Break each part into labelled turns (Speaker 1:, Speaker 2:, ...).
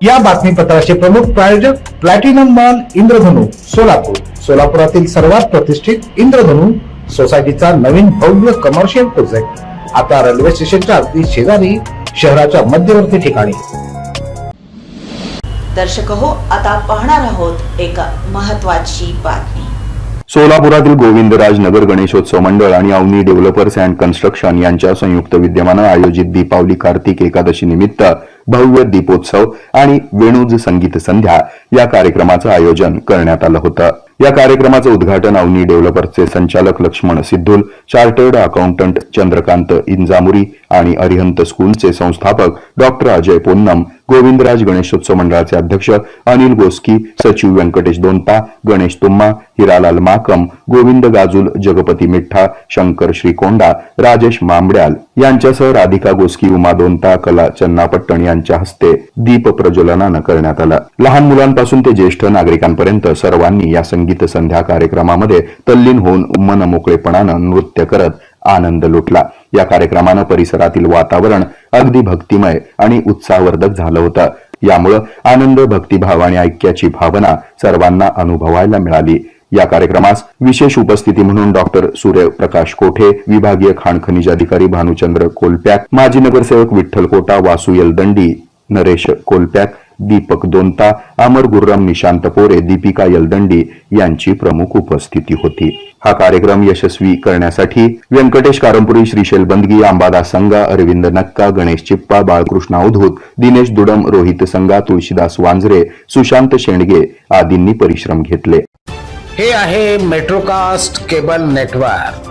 Speaker 1: या बातमीपत्राचे प्रमुख प्रायोजक प्लॅटिनम मॉल इंद्रधनु सोलापूर. सोलापुरातील सर्वात प्रतिष्ठित इंद्रधनु सोसायटीचा नवीन भव्य कमर्शियल प्रोजेक्ट आता रेल्वे स्टेशनच्या अगदी शेजारी शहराच्या मध्यवर्ती ठिकाणी.
Speaker 2: दर्शक हो आता पाहणार आहोत एक महत्वाची बातमी.
Speaker 3: सोलापुरातील गोविंदराज नगर गणेशोत्सव मंडळ आणि अवनी डेव्हलपर्स अँड कन्स्ट्रक्शन यांच्या संयुक्त विद्यमानं आयोजित दीपावली कार्तिक एकादशी निमित्त भव्य दीपोत्सव आणि वेणूज संगीत संध्या या कार्यक्रमाचं आयोजन करण्यात आलं होतं. या कार्यक्रमाचं उद्घाटन अवनी डेव्हलपर्सचे संचालक लक्ष्मण सिद्धूल चार्टर्ड अकाउंटंट चंद्रकांत इंजामुरी आणि अरिहंत स्कूलचे संस्थापक डॉक्टर अजय पोन्नम गोविंदराज गणेशोत्सव मंडळाचे अध्यक्ष अनिल गोस्की सचिव व्यंकटेश दोनता गणेश तुम्मा हिरालाल माकम गोविंद गाजुल जगपती मिठ्ठा शंकर श्रीकोंडा राजेश मांबड्याल यांच्यासह राधिका गोस्की उमा दोनता कला चन्नापट्टण यांच्या हस्ते दीप प्रज्वलनानं करण्यात आलं. लहान मुलांपासून ते ज्येष्ठ नागरिकांपर्यंत सर्वांनी या संगीत संध्या कार्यक्रमामध्ये तल्लीन होऊन मनमोकळेपणानं नृत्य करत आनंद लुटला. या कार्यक्रमानं परिसरातील वातावरण अगदी भक्तिमय आणि उत्साहवर्धक झालं होतं. यामुळं आनंद भक्तिभाव आणि ऐक्याची भावना सर्वांना अनुभवायला मिळाली. या कार्यक्रमास विशेष उपस्थिती म्हणून डॉक्टर सूर्यप्रकाश कोठे विभागीय खाण खनिज अधिकारी भानुचंद्र कोलप्याक माजी नगरसेवक विठ्ठल कोटा वासू यलदंडी नरेश कोलप्याक दीपक दोनता अमर गुर्रम निशांत पोरे दीपिका यलदंडी यांची प्रमुख उपस्थिती होती. हा कार्यक्रम यशस्वी करण्यासाठी व्यंकटेश कारंपुरी श्रीशैल बंदगी अंबादास संगा अरविंद नक्का गणेश चिप्पा बाळकृष्ण अवधूत दिनेश दुडम रोहित संगा तुळशीदास वांजरे सुशांत शेंडगे आदींनी परिश्रम घेतले.
Speaker 4: हे आहे मेट्रोकास्ट केबल नेटवर्क.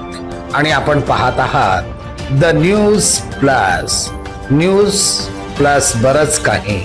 Speaker 4: आणि आपण पाहत आहात the news plus. News plus बरच काही.